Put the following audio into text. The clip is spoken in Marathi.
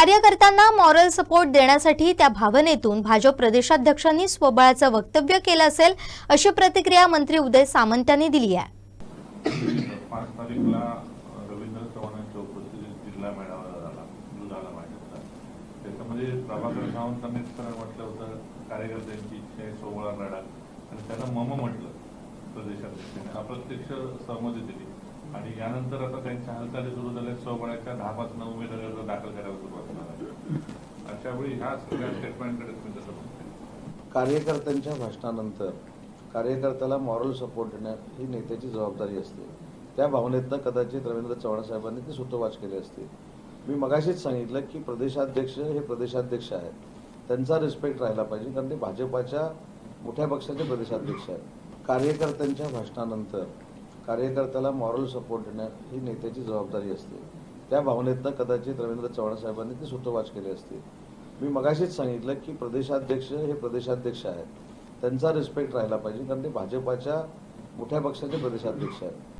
कार्यकर्त्यांना मॉरल सपोर्ट देण्यासाठी त्या भावनेतून भाजप प्रदेशाध्यक्षांनी स्वबळाचं वक्तव्य केलं असेल अशी प्रतिक्रिया मंत्री उदय सामंत यांनी दिली आहे. पाच तारीखला अ, रवींद्र चव्हाणांच्या उपस्थितीत जिल्हा मेळावा झाला दुधाला माझ्याचा त्याच्यामध्ये प्रभाकर सावंतांनी सरळ म्हटलं होतं कार्यकर्त्यांची इच्छा आहे सोहळा लढा. आणि त्यांना मम म्हटलं प्रदेशाध्यक्षांनी. अप्रत्यक्ष सहमती दिली. आणि यानंतर आता त्यांच्या हालचाली सुरू झाल्या सोहळ्याच्या दहा पाच नऊ उमेदवार दाखल करायला सुरुवात कार्यकर्त्यांच्या भाषणानंतर कार्यकर्त्याला मॉरल सपोर्ट देणं ही नेत्याची जबाबदारी असते. त्या भावनेतनं कदाचित रवींद्र चव्हाण साहेबांनी ती सुतोवाच केली असते. मी मगाशीच सांगितलं की प्रदेशाध्यक्ष हे प्रदेशाध्यक्ष आहेत. त्यांचा रिस्पेक्ट राहिला पाहिजे कारण ते भाजपाच्या मोठ्या पक्षाचे प्रदेशाध्यक्ष आहेत. कार्यकर्त्यांच्या भाषणानंतर कार्यकर्त्याला मॉरल सपोर्ट देणं ही नेत्याची जबाबदारी असते. त्या भावनेतनं कदाचित रवींद्र चव्हाण साहेबांनी ती सूत्रवाच केली असते. मी मगाशीच सांगितलं की प्रदेशाध्यक्ष हे प्रदेशाध्यक्ष आहेत. त्यांचा रिस्पेक्ट राहिला पाहिजे कारण ते भाजपाच्या मोठ्या पक्षाचे प्रदेशाध्यक्ष आहेत.